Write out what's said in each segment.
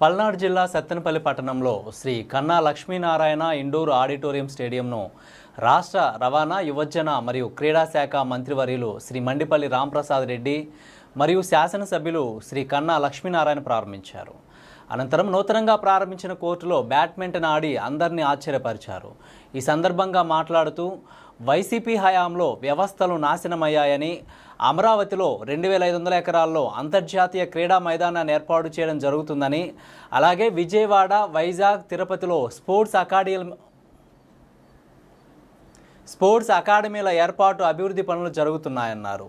పల్నాడు జిల్లా సత్తెనపల్లి పట్టణంలో శ్రీ కన్నా లక్ష్మీనారాయణ ఇండోర్ ఆడిటోరియం స్టేడియంను రాష్ట్ర రవాణా యువజన మరియు క్రీడా శాఖ మంత్రివర్యులు శ్రీ మండిపల్లి రాంప్రసాద్ రెడ్డి మరియు శాసనసభ్యులు శ్రీ కన్నా లక్ష్మీనారాయణ ప్రారంభించారు. అనంతరం నూతనంగా ప్రారంభించిన కోర్టులో బ్యాడ్మింటన్ ఆడి అందరినీ ఆశ్చర్యపరిచారు. ఈ సందర్భంగా మాట్లాడుతూ వైసీపీ హయాంలో వ్యవస్థలు నాశనమయ్యాయని అమరావతిలో రెండు వేల ఐదు వందల ఎకరాల్లో అంతర్జాతీయ క్రీడా మైదానాన్ని ఏర్పాటు చేయడం జరుగుతుందని అలాగే విజయవాడ వైజాగ్ తిరుపతిలో స్పోర్ట్స్ అకాడమీ స్పోర్ట్స్ అకాడమీల ఏర్పాటు అభివృద్ధి పనులు జరుగుతున్నాయన్నారు.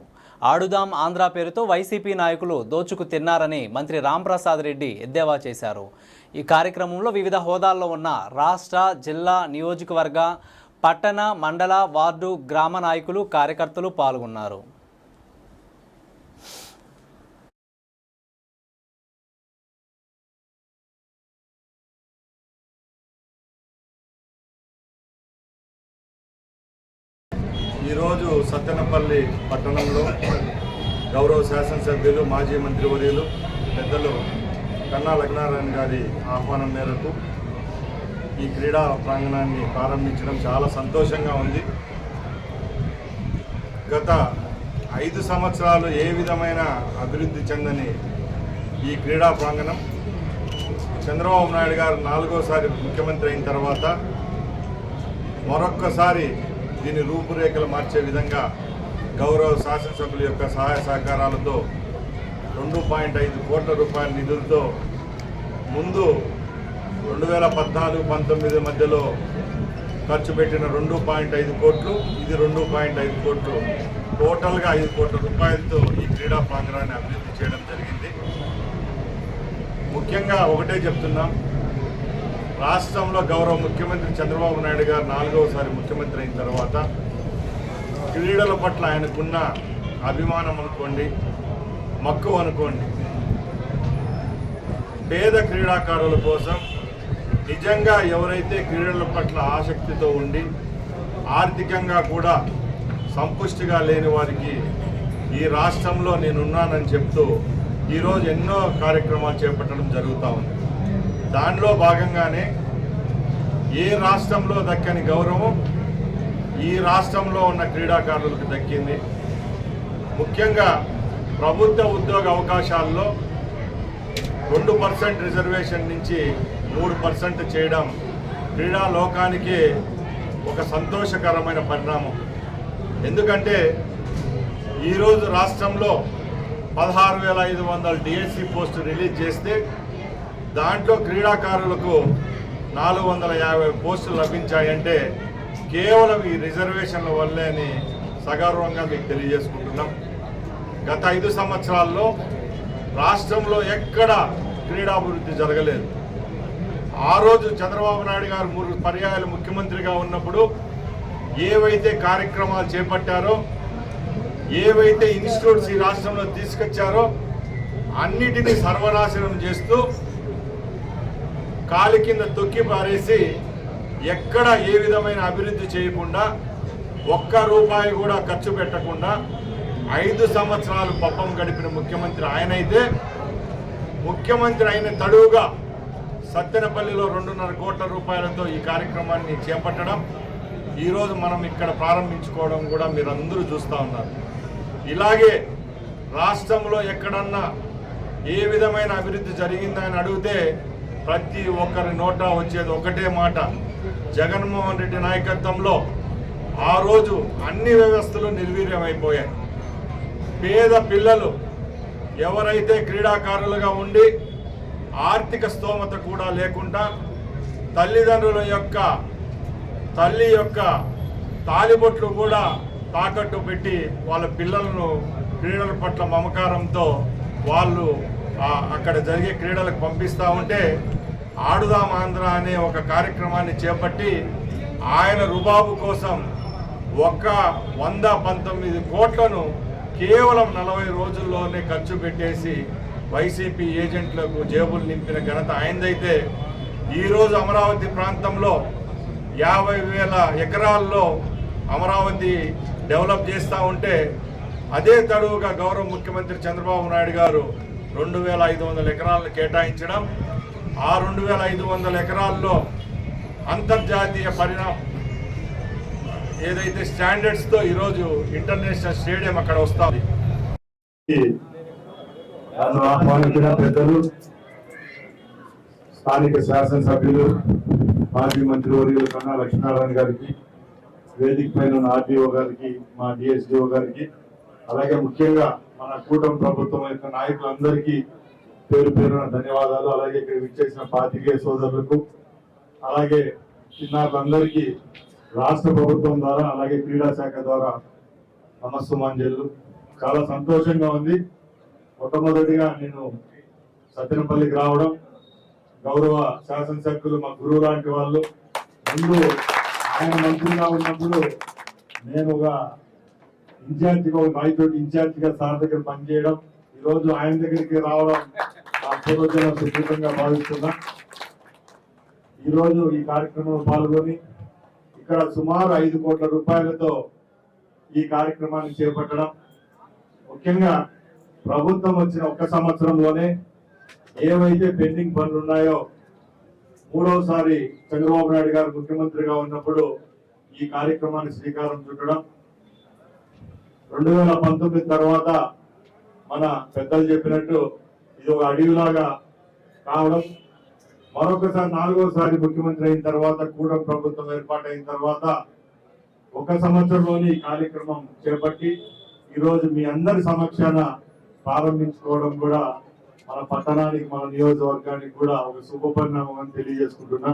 ఆడుదాం ఆంధ్ర పేరుతో వైసీపీ నాయకులు దోచుకు తిన్నారని మంత్రి రాంప్రసాద్ రెడ్డి ఎద్దేవా చేశారు. ఈ కార్యక్రమంలో వివిధ హోదాల్లో ఉన్న రాష్ట్ర జిల్లా నియోజకవర్గ పట్టణ మండల వార్డు గ్రామ నాయకులు కార్యకర్తలు పాల్గొన్నారు. ఈరోజు సత్తెనపల్లి పట్టణంలో గౌరవ శాసనసభ్యులు మాజీ మంత్రివర్యులు పెద్దలు కన్నా లగ్నారాయణ గారి ఆహ్వానం మేరకు ఈ క్రీడా ప్రాంగణాన్ని ప్రారంభించడం చాలా సంతోషంగా ఉంది. గత ఐదు సంవత్సరాలు ఏ విధమైన అభివృద్ధి చెందని ఈ క్రీడా ప్రాంగణం? చంద్రబాబు నాయుడు గారు నాలుగోసారి ముఖ్యమంత్రి అయిన తర్వాత మరొక్కసారి దీని రూపురేఖలు మార్చే విధంగా గౌరవ శాసనసభ్యుల యొక్క సహాయ సహకారాలతో రెండు పాయింట్ ఐదు కోట్ల రూపాయల నిధులతో ముందు రెండు వేల పద్నాలుగు పంతొమ్మిది మధ్యలో ఖర్చు పెట్టిన రెండు పాయింట్ ఐదు కోట్లు ఇది రెండు పాయింట్ ఐదు కోట్లు. టోటల్గా ఐదు కోట్ల రూపాయలతో ఈ క్రీడా ప్రాంగణాన్ని అభివృద్ధి చేయడం జరిగింది. ముఖ్యంగా ఒకటే చెప్తున్నాం రాష్ట్రంలో గౌరవ ముఖ్యమంత్రి చంద్రబాబు నాయుడు గారు నాలుగవసారి ముఖ్యమంత్రి అయిన తర్వాత క్రీడల పట్ల ఆయనకున్న అభిమానం అనుకోండి మక్కువ అనుకోండి. పేద క్రీడాకారుల కోసం నిజంగా ఎవరైతే క్రీడల పట్ల ఆసక్తితో ఉండి ఆర్థికంగా కూడా సంపుష్టిగా లేని వారికి ఈ రాష్ట్రంలో నేనున్నానని చెప్తూ ఈరోజు ఎన్నో కార్యక్రమాలు చేపట్టడం జరుగుతూ ఉంది. దానిలో భాగంగానే ఏ రాష్ట్రంలో దక్కని గౌరవం ఈ రాష్ట్రంలో ఉన్న క్రీడాకారులకు దక్కింది. ముఖ్యంగా ప్రభుత్వ ఉద్యోగ అవకాశాల్లో రెండు పర్సెంట్ రిజర్వేషన్ నుంచి మూడు పర్సెంట్ చేయడం క్రీడా లోకానికి ఒక సంతోషకరమైన పరిణామం. ఎందుకంటే ఈరోజు రాష్ట్రంలో పదహారు వేల ఐదు వందల డిఎస్సి పోస్టు రిలీజ్ చేస్తే దాంట్లో క్రీడాకారులకు నాలుగు వందల యాభై పోస్టులు లభించాయంటే కేవలం ఈ రిజర్వేషన్ల వల్లే అని సగర్వంగా మీకు తెలియజేసుకుంటున్నాం. గత ఐదు సంవత్సరాల్లో రాష్ట్రంలో ఎక్కడ క్రీడాభివృద్ధి జరగలేదు. ఆ రోజు చంద్రబాబు నాయుడు గారు మూడు పర్యాయాలు ముఖ్యమంత్రిగా ఉన్నప్పుడు ఏవైతే కార్యక్రమాలు చేపట్టారో ఏవైతే ఇన్స్టిట్యూట్స్ ఈ రాష్ట్రంలో తీసుకొచ్చారో అన్నిటినీ సర్వనాశనం చేస్తూ కాలి కింద తొక్కి పారేసి ఎక్కడ ఏ విధమైన అభివృద్ధి చేయకుండా ఒక్క రూపాయి కూడా ఖర్చు పెట్టకుండా ఐదు సంవత్సరాలు పప్పం గడిపిన ముఖ్యమంత్రి ఆయనైతే ముఖ్యమంత్రి అయిన తడువుగా సత్తెనపల్లిలో రెండున్నర కోట్ల రూపాయలతో ఈ కార్యక్రమాన్ని చేపట్టడం ఈరోజు మనం ఇక్కడ ప్రారంభించుకోవడం కూడా మీరు అందరూ చూస్తూ ఉన్నారు. ఇలాగే రాష్ట్రంలో ఎక్కడన్నా ఏ విధమైన అభివృద్ధి జరిగిందని అడిగితే ప్రతి ఒక్కరి నోట వచ్చేది ఒకటే మాట. జగన్మోహన్ రెడ్డి నాయకత్వంలో ఆ రోజు అన్ని వ్యవస్థలు నిర్వీర్యమైపోయాయి. పేద పిల్లలు ఎవరైతే క్రీడాకారులుగా ఉండి ఆర్థిక స్తోమత కూడా లేకుండా తల్లిదండ్రుల యొక్క తల్లి యొక్క తాలిబొట్లు కూడా తాకట్టు పెట్టి వాళ్ళ పిల్లలను క్రీడల పట్ల మమకారంతో వాళ్ళు అక్కడ జరిగే క్రీడలకు పంపిస్తూ ఉంటే ఆడుదాం ఆంధ్ర అనే ఒక కార్యక్రమాన్ని చేపట్టి ఆయన రుబాబు కోసం ఒక్క వంద పంతొమ్మిది కోట్లను కేవలం నలభై రోజుల్లోనే ఖర్చు పెట్టేసి వైసీపీ ఏజెంట్లకు జేబులు నింపిన ఘనత ఆయనదైతే ఈరోజు అమరావతి ప్రాంతంలో యాభై వేల ఎకరాల్లో అమరావతి డెవలప్ చేస్తూ ఉంటే అదే తడువుగా గౌరవ ముఖ్యమంత్రి చంద్రబాబు నాయుడు గారు రెండు వేల ఐదు వందల ఎకరాలను కేటాయించడం ఆ రెండు వేల ఐదు వందల ఎకరాల్లో అంతర్జాతీయ పరిణామ ఏదైతే స్టాండర్డ్స్తో ఈరోజు ఇంటర్నేషనల్ స్టేడియం అక్కడ వస్తుంది. నన్ను ఆహ్వానించిన పెద్దలు స్థానిక శాసనసభ్యులు మాజీ మంత్రివర్యులు కన్నా లక్ష్మీనారాయణ గారికి వేదిక పైన ఉన్న ఆర్డీఓ గారికి మా డిఎస్డిఓ గారికి అలాగే ముఖ్యంగా మన కూటమి ప్రభుత్వం యొక్క నాయకులందరికీ పేరు పేరున ధన్యవాదాలు. అలాగే ఇక్కడ విచ్చేసిన పాతికేయ సోదరులకు అలాగే చిన్నారులందరికీ రాష్ట్ర ప్రభుత్వం ద్వారా అలాగే క్రీడా శాఖ ద్వారా నమస్సుమాంజలు చాలా సంతోషంగా ఉంది. మొట్టమొదటిగా నేను సత్యనపల్లికి రావడం గౌరవ శాసనసభ్యులు మా గురువు లాంటి వాళ్ళు. ముందు ఆయన మంత్రిగా ఉన్నప్పుడు నేను ఒక ఇన్ఛార్జిగా ఒక నాయకుడి ఇన్ఛార్జిగా సార్ దగ్గర పనిచేయడం. ఈరోజు ఆయన దగ్గరికి రావడం నా పూర్వజన సుకృతంగా భావిస్తున్నా. ఈరోజు ఈ కార్యక్రమంలో పాల్గొని ఇక్కడ సుమారు ఐదు కోట్ల రూపాయలతో ఈ కార్యక్రమాన్ని చేపట్టడం. ముఖ్యంగా ప్రభుత్వం వచ్చిన ఒక్క సంవత్సరంలోనే ఏవైతే పెండింగ్ పనులు ఉన్నాయో మూడవసారి చంద్రబాబు నాయుడు గారు ముఖ్యమంత్రిగా ఉన్నప్పుడు ఈ కార్యక్రమాన్ని శ్రీకారం చుట్టడం రెండు వేల పంతొమ్మిది తర్వాత మన పెద్దలు చెప్పినట్టు ఇది ఒక అడవిలాగా కావడం మరొకసారి నాలుగోసారి ముఖ్యమంత్రి అయిన తర్వాత కూటమి ప్రభుత్వం ఏర్పాటైన తర్వాత ఒక సంవత్సరంలోని ఈ కార్యక్రమం చేపట్టి ఈరోజు మీ అందరి సమక్షాన ప్రారంభించుకోవడం కూడా మన పట్టణానికి మన నియోజకవర్గానికి కూడా ఒక శుభ పరిణామం అని తెలియజేసుకుంటున్నా.